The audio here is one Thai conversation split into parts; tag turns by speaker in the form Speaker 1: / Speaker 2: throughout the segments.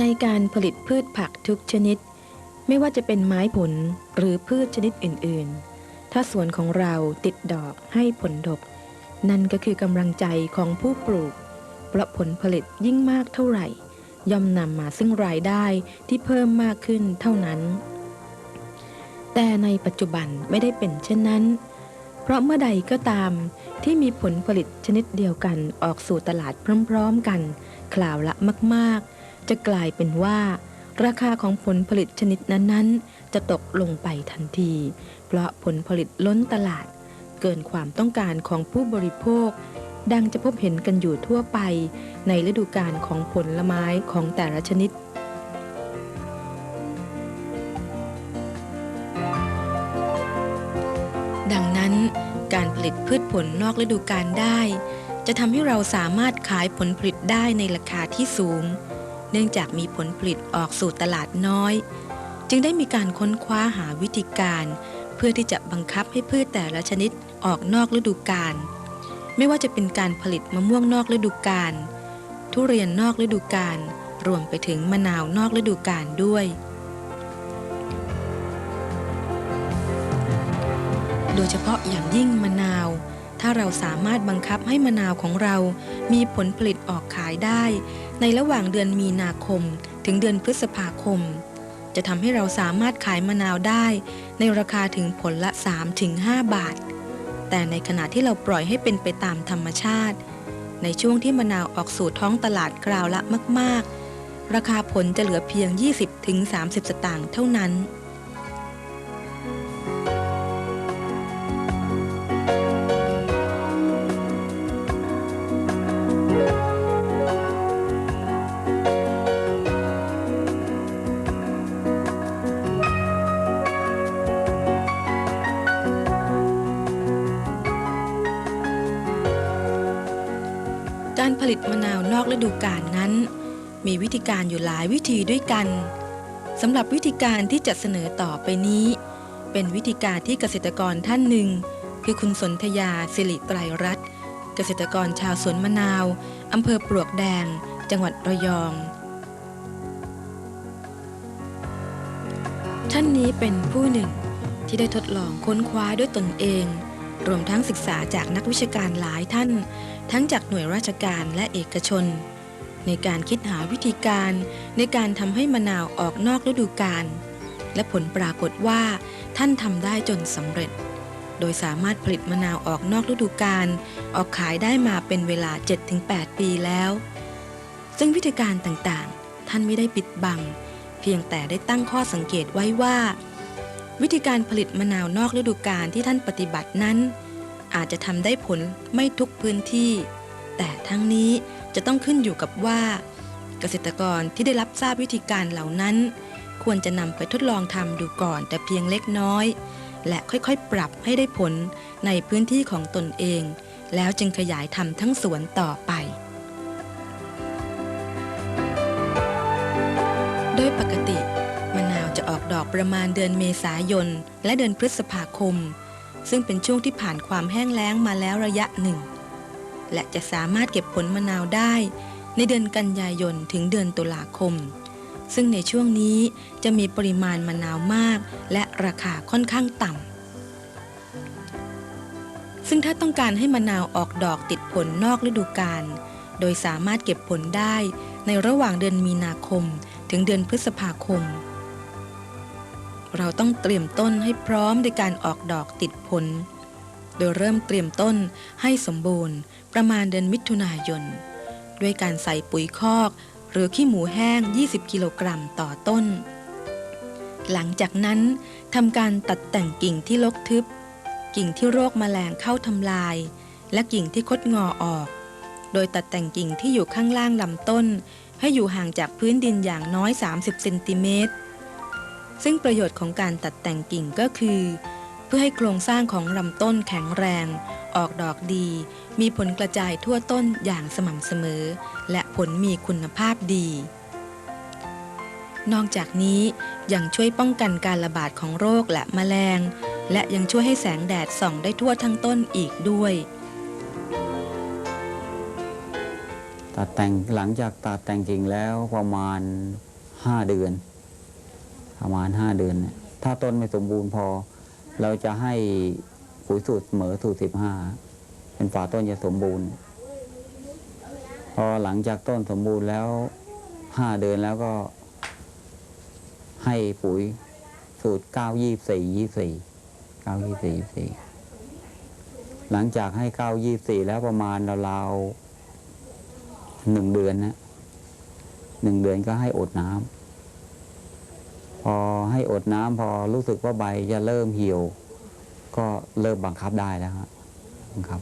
Speaker 1: ในการผลิตพืชผักทุกชนิด ไม่ว่าจะเป็นไม้ผลหรือพืชชนิดอื่นๆ ถ้าสวนของเราติดดอกให้ผลดก นั่นก็คือกำลังใจของผู้ปลูก เพราะผลผลิตยิ่งมากเท่าไหร่ ย่อมนำมาซึ่งรายได้ที่เพิ่มมากขึ้นเท่านั้น แต่ในปัจจุบันไม่ได้เป็นเช่นนั้น เพราะเมื่อใดก็ตามที่มีผลผลิตชนิดเดียวกันออกสู่ตลาดพร้อม ๆ กัน คราวละมากๆ จะกลายเป็นว่า ราคาของผลผลิตชนิดนั้นๆ จะตกลงไปทันที เพราะผลผลิตล้นตลาด เกินความต้องการของผู้บริโภค ดังจะพบเห็นกันอยู่ทั่วไป ในฤดูกาลของผลไม้ของแต่ละชนิดดังนั้นการผลิตพืชผลนอกฤดูกาลได้ จะทำให้เราสามารถขายผลผลิตได้ในราคาที่สูง เนื่องจากมีผลผลิตออกสู่ตลาดน้อย จึงได้มีการค้นคว้าหาวิธีการ เพื่อที่จะบังคับให้พืชแต่ละชนิดออกนอกฤดูกาลไม่ว่าจะเป็นการผลิตมะม่วงนอกฤดูกาลทุเรียนนอกฤดูกาลรวมไปถึงมะนาวนอกฤดูกาลด้วยโดยเฉพาะอย่างยิ่งมะนาว ถ้าเราสามารถบังคับให้มะนาวของเรามีผลผลิตออกขายได้ ในระหว่างเดือนมีนาคม ถึงเดือนพฤษภาคม จะทำให้เราสามารถขายมะนาวได้ ในราคาถึงผลละ 3-5 บาท แต่ในขณะที่เราปล่อยให้เป็นไปตามธรรมชาติ ในช่วงที่มะนาวออกสู่ท้องตลาดกราวละมาก ๆ ราคาผลจะเหลือเพียง 20-30 สตางค์เท่านั้น การผลิตมะนาวนอกฤดูกาลนั้น มีวิธีการอยู่หลายวิธีด้วยกันสำหรับวิธีการที่จะเสนอต่อไปนี้ เป็นวิธีการที่เกษตรกรท่านหนึ่ง คือคุณสนธยาสิริไตรรัตน์เกษตรกรชาวสวนมะนาวอำเภอปลวกแดง จังหวัดระยอง ท่านนี้เป็นผู้หนึ่งที่ได้ทดลองค้นคว้าด้วยตนเอง รวมทั้งศึกษาจากนักวิชาการหลายท่าน ทั้งจากหน่วยราชการและเอกชน ในการคิดหาวิธีการในการทำให้มะนาวออกนอกฤดูกาลและผลปรากฏว่า ท่านทำได้จนสำเร็จ โดยสามารถผลิตมะนาวออกนอกฤดูกาลออกขายได้มาเป็นเวลา 7-8 ปีแล้ว ซึ่งวิธีการต่างๆ ท่านไม่ได้ปิดบัง เพียงแต่ได้ตั้งข้อสังเกตไว้ว่า วิธีการผลิตมะนาวนอกฤดูกาลที่ท่านปฏิบัตินั้น อาจจะทำได้ผลไม่ทุกพื้นที่ แต่ทั้งนี้จะต้องขึ้นอยู่กับว่า เกษตรกรที่ได้รับทราบวิธีการเหล่านั้น ควรจะนำไปทดลองทำดูก่อนแต่เพียงเล็กน้อย และค่อยๆ ปรับให้ได้ผลในพื้นที่ของตนเอง แล้วจึงขยายทำทั้งสวนต่อไป โดยปกติ อกประมาณเดือนเมษายน และเดือนพฤษภาคม ซึ่งเป็นช่วงที่ผ่านความแห้งแล้งมาแล้วระยะหนึ่ง และจะสามารถเก็บผลมะนาวได้ในเดือนกันยายนถึงเดือนตุลาคม ซึ่งในช่วงนี้จะมีปริมาณมะนาวมาก และราคาค่อนข้างต่ำ ซึ่งถ้าต้องการให้มะนาวออกดอกติดผลนอกฤดูกาล โดยสามารถเก็บผลได้ในระหว่างเดือนมีนาคมถึงเดือนพฤษภาคม เราต้องเตรียมต้นให้พร้อมในการออกดอกติดผล โดยเริ่มเตรียมต้นให้สมบูรณ์ ประมาณเดือนมิถุนายน ด้วยการใส่ปุ๋ยคอก หรือขี้หมูแห้ง 20 กิโลกรัมต่อต้น หลังจากนั้นทำการตัดแต่งกิ่งที่รกทึบ กิ่งที่โรคแมลงเข้าทำลาย และกิ่งที่คดงอออก โดยตัดแต่งกิ่งที่อยู่ข้างล่างลำต้น ให้อยู่ห่างจากพื้นดินอย่างน้อย 30เซนติเมตร ซึ่งประโยชน์ของการตัดแต่งกิ่งก็คือ เพื่อให้โครงสร้างของลำต้นแข็งแรง ออกดอกดี มีผลกระจายทั่วต้นอย่างสม่ำเสมอ และผลมีคุณภาพดี นอกจากนี้ยังช่วยป้องกันการระบาดของโรคและแมลง และยังช่วยให้แสงแดดส่องได้ทั่วทั้งต้นอีกด้วย
Speaker 2: ตัดแต่งหลังจากตัดแต่งกิ่งแล้วประมาณห้าเดือน ประมาณห้าเดือนเนี่ยถ้าต้นไม่สมบูรณ์พอ เราจะให้ปุ๋ยสูตรเสมอสูตรสิบห้าเป็นฝาต้นจะสมบูรณ์ พอหลังจากต้นสมบูรณ์แล้วห้าเดือนแล้วก็ ให้ปุ๋ยสูตรเก้ายี่สี่ยี่สี่เก้ายี่สี่สี่หลังจากให้เก้ายี่สี่แล้วประมาณราวๆหนึ่งเดือนนะหนึ่งเดือนก็ให้อดน้ำ ให้อดน้ำพอรู้สึกว่าใบจะเริ่มเหี่ยว ก็เริ่มบังคับได้แล้วฮะบับ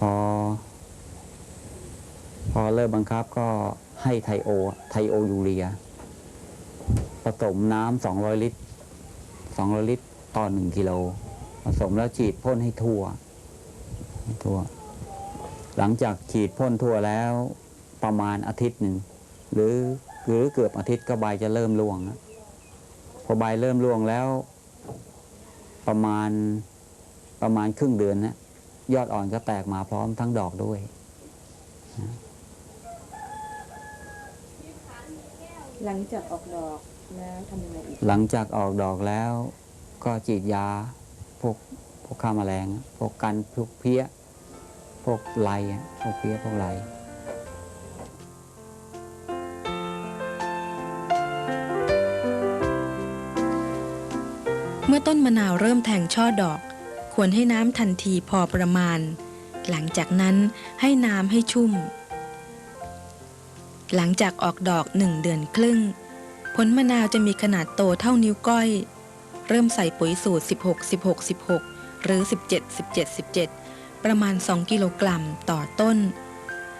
Speaker 2: พอ พอเริ่มบังคับก็ให้ไทโอ ไทโอยูเรีย ผสมน้ำสองร้อยลิตรสองร้อยลิตรต่อหนึ่งกิโลผสมแล้วฉีดพ่นให้ทั่วให้ทั่ว หลังจากฉีดพ่นทั่วแล้วประมาณอาทิตย์หนึ่งหรือ หรือเกือบอาทิตย์ก็ใบจะเริ่มร่วงแล้วพอใบเริ่มร่วงแล้ว ประมาณประมาณครึ่งเดือนนะยอดอ่อนก็แตกมาพร้อมทั้งดอกด้วย
Speaker 3: หลังจากออกดอกแล้วทำยังไงอีก
Speaker 2: หลังจากออกดอกแล้ว ก็ฉีดยาพวกพวกฆ่าแมลงอะพวกกันพวกเพี้ย พวกไลอะพวกเพี้ยพวกไล
Speaker 1: เมื่อต้นมะนาวเริ่มแทงช่อดอก ควรให้น้ำทันทีพอประมาณ หลังจากนั้นให้น้ำให้ชุ่ม หลังจากออกดอกหนึ่งเดือนครึ่ง ผลมะนาวจะมีขนาดโตเท่านิ้วก้อย เริ่มใส่ปุ๋ยสูตร 16 16 16 หรือ 17 17 17 ประมาณ 2 กิโลกรัมต่อต้น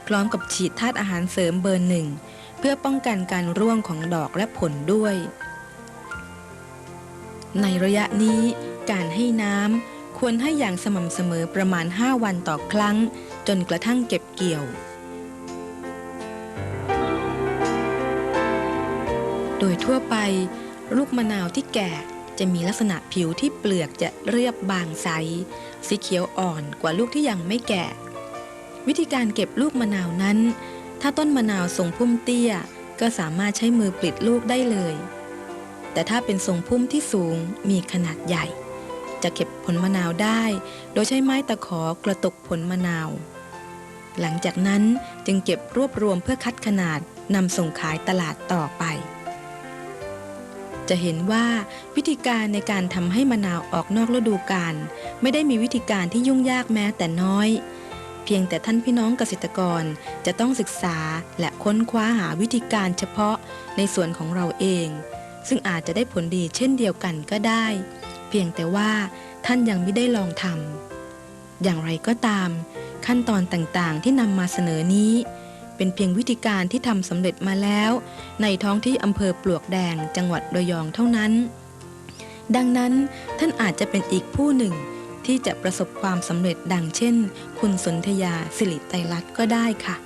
Speaker 1: พร้อมกับฉีดธาตุอาหารเสริมเบอร์หนึ่ง เพื่อป้องกันการร่วงของดอกและผลด้วย ในระยะนี้การให้น้ำควรให้อย่างสม่ำเสมอประมาณ 5 วันต่อครั้ง จนกระทั่งเก็บเกี่ยว โดยทั่วไป ลูกมะนาวที่แก่จะมีลักษณะผิวที่เปลือกจะเรียบบางใส สีเขียวอ่อนกว่าลูกที่ยังไม่แก่ วิธีการเก็บลูกมะนาวนั้น ถ้าต้นมะนาวทรงพุ่มเตี้ย ก็สามารถใช้มือปลิดลูกได้เลย แต่ถ้าเป็นทรงพุ่มที่สูงมีขนาดใหญ่ จะเก็บผลมะนาวได้ โดยใช้ไม้ตะขอกระตุกผลมะนาว หลังจากนั้นจึงเก็บรวบรวมเพื่อคัดขนาดนำส่งขายตลาดต่อไป จะเห็นว่าวิธีการในการทำให้มะนาวออกนอกฤดูกาลไม่ได้มีวิธีการที่ยุ่งยากแม้แต่น้อย เพียงแต่ท่านพี่น้องเกษตรกรจะต้องศึกษาและค้นคว้าหาวิธีการเฉพาะในส่วนของเราเอง ซึ่งอาจจะได้ผลดีเช่นเดียวกันก็ได้ เพียงแต่ว่าท่านยังไม่ได้ลองทำอย่างไรก็ตาม ขั้นตอนต่างๆที่นำมาเสนอนี้ เป็นเพียงวิธีการที่ทำสำเร็จมาแล้ว ในท้องที่อำเภอปลวกแดงจังหวัดระยองเท่านั้น ดังนั้นท่านอาจจะเป็นอีกผู้หนึ่งที่จะประสบความสำเร็จดังเช่น คุณสนธยาสิริไตรรัตน์ก็ได้ค่ะ